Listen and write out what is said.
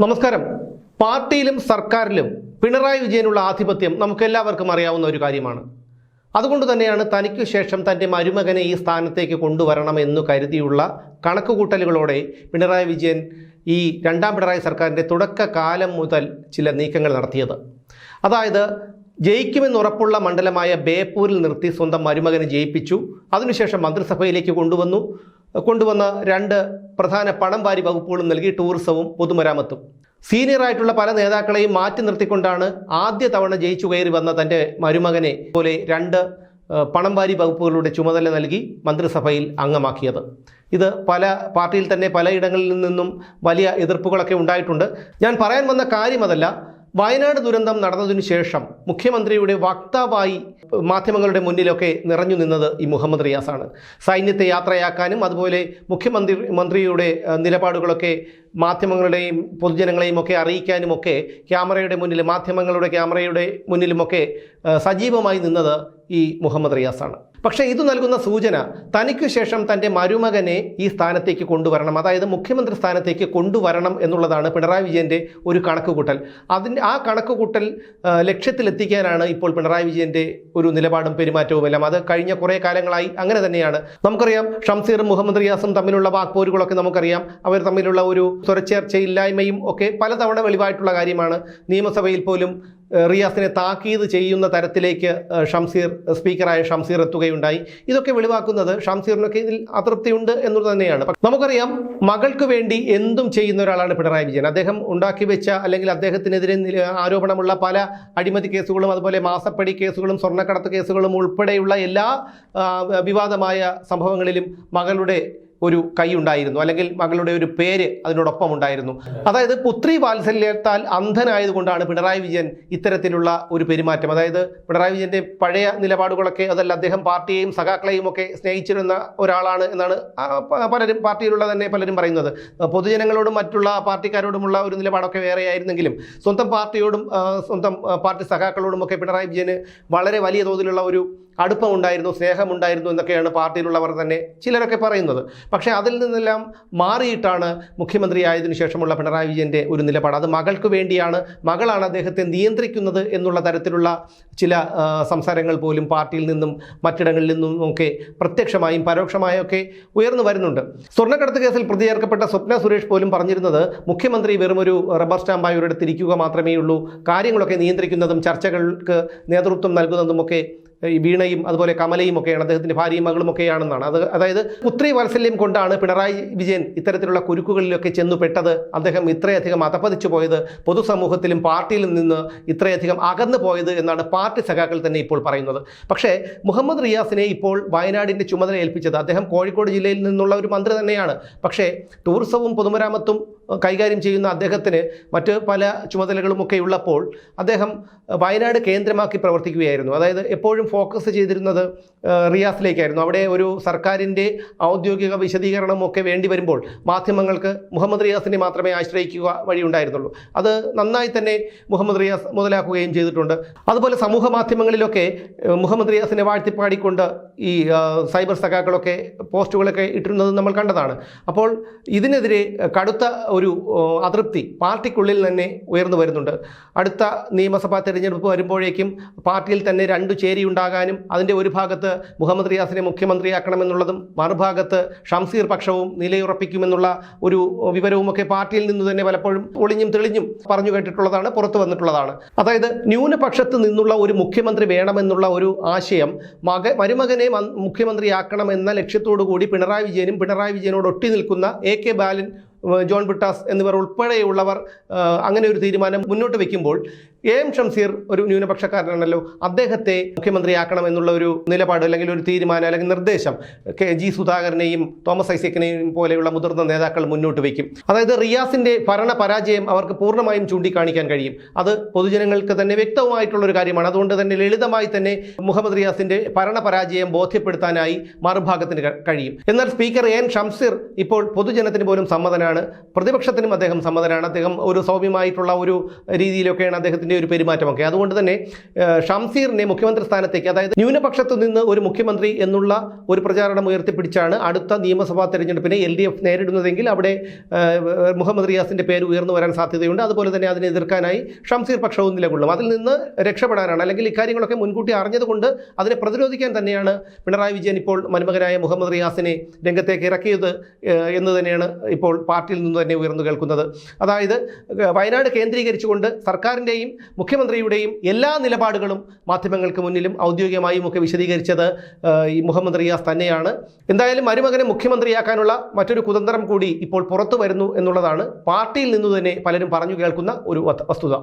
നമസ്കാരം. പാർട്ടിയിലും സർക്കാരിലും പിണറായി വിജയനുള്ള ആധിപത്യം നമുക്കെല്ലാവർക്കും അറിയാവുന്ന ഒരു കാര്യമാണ്. അതുകൊണ്ട് തന്നെയാണ് തനിക്കു ശേഷം തന്റെ മരുമകനെ ഈ സ്ഥാനത്തേക്ക് കൊണ്ടുവരണമെന്നു കരുതിയുള്ള കണക്കുകൂട്ടലുകളോടെ പിണറായി വിജയൻ ഈ രണ്ടാം പിണറായി സർക്കാരിന്റെ തുടക്കകാലം മുതൽ ചില നീക്കങ്ങൾ നടത്തിയത്. അതായത് ജയിക്കുമെന്നുറപ്പുള്ള മണ്ഡലമായ ബേപ്പൂരിൽ നിർത്തി സ്വന്തം മരുമകനെ ജയിപ്പിച്ചു. അതിനുശേഷം മന്ത്രിസഭയിലേക്ക് കൊണ്ടുവന്നു. കൊണ്ടുവന്ന രണ്ട് പ്രധാന പണം വാരി വകുപ്പുകളും നൽകി ടൂറിസവും പൊതുമരാമത്തും. സീനിയർ ആയിട്ടുള്ള പല നേതാക്കളെയും മാറ്റി നിർത്തിക്കൊണ്ടാണ് ആദ്യ തവണ ജയിച്ചു കയറി വന്ന തന്റെ മരുമകനെ പോലെ രണ്ട് പണം വാരി വകുപ്പുകളുടെ ചുമതല നൽകി മന്ത്രിസഭയിൽ അംഗമാക്കിയത്. ഇത് പല പാർട്ടിയിൽ തന്നെ പലയിടങ്ങളിൽ നിന്നും വലിയ എതിർപ്പുകളൊക്കെ ഉണ്ടായിട്ടുണ്ട്. ഞാൻ പറയാൻ വന്ന കാര്യം അതല്ല വയനാട് ദുരന്തം നടന്നതിനു ശേഷം മുഖ്യമന്ത്രിയുടെ വക്താവായി മാധ്യമങ്ങളുടെ മുന്നിലൊക്കെ നിറഞ്ഞു നിന്നത് ഈ മുഹമ്മദ് റിയാസാണ്. സൈന്യത്തെ യാത്രയാക്കാനും അതുപോലെ മുഖ്യമന്ത്രി മന്ത്രിയുടെ നിലപാടുകളൊക്കെ മാധ്യമങ്ങളുടെയും പൊതുജനങ്ങളെയും ഒക്കെ അറിയിക്കാനുമൊക്കെ ക്യാമറയുടെ മുന്നിൽ മാധ്യമങ്ങളുടെ ക്യാമറയുടെ മുന്നിലുമൊക്കെ സജീവമായി നിന്നത് ഈ മുഹമ്മദ് റിയാസാണ്. പക്ഷേ ഇത് നൽകുന്ന സൂചന തനിക്ക് ശേഷം തന്റെ മരുമകനെ ഈ സ്ഥാനത്തേക്ക് കൊണ്ടുവരണം. അതായത് മുഖ്യമന്ത്രി സ്ഥാനത്തേക്ക് കൊണ്ടുവരണം എന്നുള്ളതാണ് പിണറായി വിജയന്റെ ഒരു കണക്കുകൂട്ടൽ. അതിന്റെ ആ കണക്കുകൂട്ടൽ ലക്ഷ്യത്തിലെത്തിക്കാനാണ് ഇപ്പോൾ പിണറായി വിജയന്റെ ഒരു നിലപാടും പെരുമാറ്റവും എല്ലാം. അത് കഴിഞ്ഞ കുറേ കാലങ്ങളായി അങ്ങനെ തന്നെയാണ്. നമുക്കറിയാം ഷംസീറും മുഹമ്മദ് റിയാസും തമ്മിലുള്ള വാക്പോരുകളൊക്കെ നമുക്കറിയാം. അവർ തമ്മിലുള്ള ഒരു സ്വരച്ചേർച്ചയില്ലായ്മയും ഒക്കെ പലതവണ വെളിവായിട്ടുള്ള കാര്യമാണ്. നിയമസഭയിൽ പോലും റിയാസിനെ താക്കീത് ചെയ്യുന്ന തരത്തിലേക്ക് ഷംസീർ സ്പീക്കറായ ഷംസീർ എത്തുകയുണ്ടായി. ഇതൊക്കെ വെളിവാക്കുന്നത് ഷംസീറിനൊക്കെ ഇതിൽ അതൃപ്തിയുണ്ട് എന്നുള്ളത് തന്നെയാണ്. നമുക്കറിയാം മകൾക്ക് വേണ്ടി എന്തും ചെയ്യുന്ന ഒരാളാണ് പിണറായി വിജയൻ. അദ്ദേഹം ഉണ്ടാക്കി വെച്ച അല്ലെങ്കിൽ അദ്ദേഹത്തിനെതിരെ ആരോപണമുള്ള പല അടിമതി കേസുകളും അതുപോലെ മാസപ്പടി കേസുകളും സ്വർണക്കടത്ത് കേസുകളും ഉൾപ്പെടെയുള്ള എല്ലാ വിവാദമായ സംഭവങ്ങളിലും മകളുടെ ഒരു കൈ ഉണ്ടായിരുന്നു അല്ലെങ്കിൽ മകളുടെ ഒരു പേര് അതിനോടൊപ്പം ഉണ്ടായിരുന്നു. അതായത് പുത്രി വാത്സല്യത്താൽ അന്ധനായതുകൊണ്ടാണ് പിണറായി വിജയൻ ഇത്തരത്തിലുള്ള ഒരു പെരുമാറ്റം. അതായത് പിണറായി വിജയന്റെ പഴയ നിലപാടുകളൊക്കെ അതല്ല അദ്ദേഹം പാർട്ടിയെയും സഖാക്കളെയും ഒക്കെ സ്നേഹിച്ചിരുന്ന ഒരാളാണ് എന്നാണ് പലരും പാർട്ടിയിലുള്ള തന്നെ പലരും പറയുന്നത്. പൊതുജനങ്ങളോടും മറ്റുള്ള പാർട്ടിക്കാരോടുമുള്ള ഒരു നിലപാടൊക്കെ വേറെയായിരുന്നെങ്കിലും സ്വന്തം പാർട്ടിയോടും സ്വന്തം പാർട്ടി സഖാക്കളോടും ഒക്കെ പിണറായി വിജയന് വളരെ വലിയ തോതിലുള്ള ഒരു അടുപ്പമുണ്ടായിരുന്നു സ്നേഹമുണ്ടായിരുന്നു എന്നൊക്കെയാണ് പാർട്ടിയിലുള്ളവർ തന്നെ ചിലരൊക്കെ പറയുന്നത്. പക്ഷേ അതിൽ നിന്നെല്ലാം മാറിയിട്ടാണ് മുഖ്യമന്ത്രിയായതിനു ശേഷമുള്ള പിണറായി വിജയന്റെ ഒരു നിലപാട്. അത് മകൾക്ക് വേണ്ടിയാണ് മകളാണ് അദ്ദേഹത്തെ നിയന്ത്രിക്കുന്നത് എന്നുള്ള തരത്തിലുള്ള ചില സംസാരങ്ങൾ പോലും പാർട്ടിയിൽ നിന്നും മറ്റിടങ്ങളിൽ നിന്നും ഒക്കെ പ്രത്യക്ഷമായും പരോക്ഷമായും ഒക്കെ ഉയർന്നു വരുന്നുണ്ട്. സ്വർണക്കടത്ത് കേസിൽ പ്രതി ചേർക്കപ്പെട്ട സ്വപ്ന സുരേഷ് പോലും പറഞ്ഞിരുന്നത് മുഖ്യമന്ത്രി വെറുമൊരു റബ്ബർ സ്റ്റാമ്പായി ഒരിടത്തിരിക്കുക മാത്രമേ ഉള്ളൂ കാര്യങ്ങളൊക്കെ നിയന്ത്രിക്കുന്നതും ചർച്ചകൾക്ക് നേതൃത്വം നൽകുന്നതുമൊക്കെ ഈ വീണയും അതുപോലെ കമലയും ഒക്കെയാണ് അദ്ദേഹത്തിന്റെ ഭാര്യയും മകളും ഒക്കെയാണെന്നാണ്. അത് അതായത് പുത്രി വാത്സല്യം കൊണ്ടാണ് പിണറായി വിജയൻ ഇത്തരത്തിലുള്ള കുരുക്കുകളിലൊക്കെ ചെന്നു പെട്ടത് അദ്ദേഹം ഇത്രയധികം അതപ്പതിച്ചു പോയത് പൊതുസമൂഹത്തിലും പാർട്ടിയിലും നിന്ന് ഇത്രയധികം അകന്നു പോയത് എന്നാണ് പാർട്ടി സഖാക്കൾ തന്നെ ഇപ്പോൾ പറയുന്നത്. പക്ഷേ മുഹമ്മദ് റിയാസിനെ ഇപ്പോൾ വയനാടിന്റെ ചുമതല ഏൽപ്പിച്ചത് അദ്ദേഹം കോഴിക്കോട് ജില്ലയിൽ നിന്നുള്ള ഒരു മന്ത്രി തന്നെയാണ്. പക്ഷേ ടൂറിസവും പൊതുമരാമത്തും കൈകാര്യം ചെയ്യുന്ന അദ്ദേഹത്തിന് മറ്റ് പല ചുമതലകളുമൊക്കെ ഉള്ളപ്പോൾ അദ്ദേഹം വയനാട് കേന്ദ്രമാക്കി പ്രവർത്തിക്കുകയായിരുന്നു. അതായത് എപ്പോഴും ഫോക്കസ് ചെയ്തിരുന്നത് റിയാസിലേക്കായിരുന്നു. അവിടെ ഒരു സർക്കാരിന്റെ ഔദ്യോഗിക വിശദീകരണമൊക്കെ വേണ്ടി വരുമ്പോൾ മാധ്യമങ്ങൾക്ക് മുഹമ്മദ് റിയാസിനെ മാത്രമേ ആശ്രയിക്കുക വഴിയുണ്ടായിരുന്നുള്ളൂ അത് നന്നായി തന്നെ മുഹമ്മദ് റിയാസ് മുതലാക്കുകയും ചെയ്തിട്ടുണ്ട്. അതുപോലെ സമൂഹ മാധ്യമങ്ങളിലൊക്കെ മുഹമ്മദ് റിയാസിനെ വാഴ്ത്തിപ്പാടിക്കൊണ്ട് ഈ സൈബർ സഖാക്കളൊക്കെ പോസ്റ്റുകളൊക്കെ ഇട്ടിരുന്നത് നമ്മൾ കണ്ടതാണ്. അപ്പോൾ ഇതിനെതിരെ കടുത്ത ഒരു അതൃപ്തി പാർട്ടിക്കുള്ളിൽ തന്നെ ഉയർന്നു വരുന്നുണ്ട്. അടുത്ത നിയമസഭാ തെരഞ്ഞെടുപ്പ് വരുമ്പോഴേക്കും പാർട്ടിയിൽ തന്നെ രണ്ടു ചേരി ഉണ്ടാകാനും അതിന്റെ ഒരു ഭാഗത്ത് മുഹമ്മദ് റിയാസിനെ മുഖ്യമന്ത്രിയാക്കണമെന്നുള്ളതും മറുഭാഗത്ത് ഷംസീർ പക്ഷവും നിലയുറപ്പിക്കുമെന്നുള്ള ഒരു വിവരവുമൊക്കെ പാർട്ടിയിൽ നിന്ന് തന്നെ പലപ്പോഴും ഒളിഞ്ഞും തെളിഞ്ഞും പറഞ്ഞു കേട്ടിട്ടുള്ളതാണ് പുറത്തു വന്നിട്ടുള്ളതാണ്. അതായത് ന്യൂനപക്ഷത്ത് നിന്നുള്ള ഒരു മുഖ്യമന്ത്രി വേണമെന്നുള്ള ഒരു ആശയം മക മരുമകനെ മൻ- മുഖ്യമന്ത്രിയാക്കണം എന്ന ലക്ഷ്യത്തോടു കൂടി പിണറായി വിജയനും പിണറായി വിജയനോട് ഒട്ടി നിൽക്കുന്ന A K Balan John Brittas എന്നിവർ ഉൾപ്പെടെയുള്ളവർ അങ്ങനെ ഒരു തീരുമാനം മുന്നോട്ട് വെക്കുമ്പോൾ എ എം ഷംസീർ ഒരു ന്യൂനപക്ഷക്കാരനാണല്ലോ. അദ്ദേഹത്തെ മുഖ്യമന്ത്രിയാക്കണം എന്നുള്ള ഒരു നിലപാട് അല്ലെങ്കിൽ ഒരു തീരുമാനം അല്ലെങ്കിൽ നിർദ്ദേശം കെ ജി സുധാകരനെയും തോമസ് ഐസക്കിനെയും പോലെയുള്ള മുതിർന്ന നേതാക്കൾ മുന്നോട്ട് വയ്ക്കും. അതായത് റിയാസിന്റെ ഭരണ പരാജയം അവർക്ക് പൂർണമായും ചൂണ്ടിക്കാണിക്കാൻ കഴിയും. അത് പൊതുജനങ്ങൾക്ക് തന്നെ വ്യക്തമായിട്ടുള്ള ഒരു കാര്യമാണ്. അതുകൊണ്ട് തന്നെ ലളിതമായി തന്നെ മുഹമ്മദ് റിയാസിന്റെ ഭരണ പരാജയം ബോധ്യപ്പെടുത്താനായി മറുഭാഗത്തിന് കഴിയും. എന്നാൽ സ്പീക്കർ എൻ ഷംസീർ ഇപ്പോൾ പൊതുജനത്തിന് പോലും സമ്മതനാണ്. പ്രതിപക്ഷത്തിനും അദ്ദേഹം സമ്മതനാണ്. അദ്ദേഹം ഒരു സൗമ്യമായിട്ടുള്ള ഒരു രീതിയിലൊക്കെയാണ് അദ്ദേഹത്തിന്റെ റിയാസിന്റെ ഒരു പെരുമാറ്റമൊക്കെ. അതുകൊണ്ട് തന്നെ ഷംസീറിനെ മുഖ്യമന്ത്രി സ്ഥാനത്തേക്ക് അതായത് ന്യൂനപക്ഷത്തു നിന്ന് ഒരു മുഖ്യമന്ത്രി എന്നുള്ള ഒരു പ്രചാരണം ഉയർത്തിപ്പിടിച്ചാണ് അടുത്ത നിയമസഭാ തെരഞ്ഞെടുപ്പിനെ എൽ ഡി എഫ് നേരിടുന്നതെങ്കിൽ അവിടെ മുഹമ്മദ് റിയാസിന്റെ പേര് ഉയർന്നു വരാൻ സാധ്യതയുണ്ട്. അതുപോലെ തന്നെ അതിനെ എതിർക്കാനായി ഷംസീർ പക്ഷവും നിലകൊള്ളും. അതിൽ നിന്ന് രക്ഷപ്പെടാനാണ്. അല്ലെങ്കിൽ ഇക്കാര്യങ്ങളൊക്കെ മുൻകൂട്ടി അറിഞ്ഞതുകൊണ്ട് അതിനെ പ്രതിരോധിക്കാൻ തന്നെയാണ് പിണറായി വിജയൻ ഇപ്പോൾ മരുമകനായ മുഹമ്മദ് റിയാസിനെ രംഗത്തേക്ക് ഇറക്കിയത് എന്ന് തന്നെയാണ് ഇപ്പോൾ പാർട്ടിയിൽ നിന്ന് തന്നെ ഉയർന്നു കേൾക്കുന്നത്. അതായത് വയനാട് കേന്ദ്രീകരിച്ചുകൊണ്ട് സർക്കാരിന്റെയും മുഖ്യമന്ത്രിയുടെയും എല്ലാ നിലപാടുകളും മാധ്യമങ്ങൾക്ക് മുന്നിലും ഔദ്യോഗികമായും ഒക്കെ വിശദീകരിച്ചത് ഈ മുഹമ്മദ് റിയാസ് തന്നെയാണ്. എന്തായാലും മരുമകനെ മുഖ്യമന്ത്രിയാക്കാനുള്ള മറ്റൊരു കുതന്ത്രം കൂടി ഇപ്പോൾ പുറത്തു വരുന്നു എന്നുള്ളതാണ് പാർട്ടിയിൽ നിന്നു തന്നെ പലരും പറഞ്ഞു കേൾക്കുന്ന ഒരു വസ്തുത.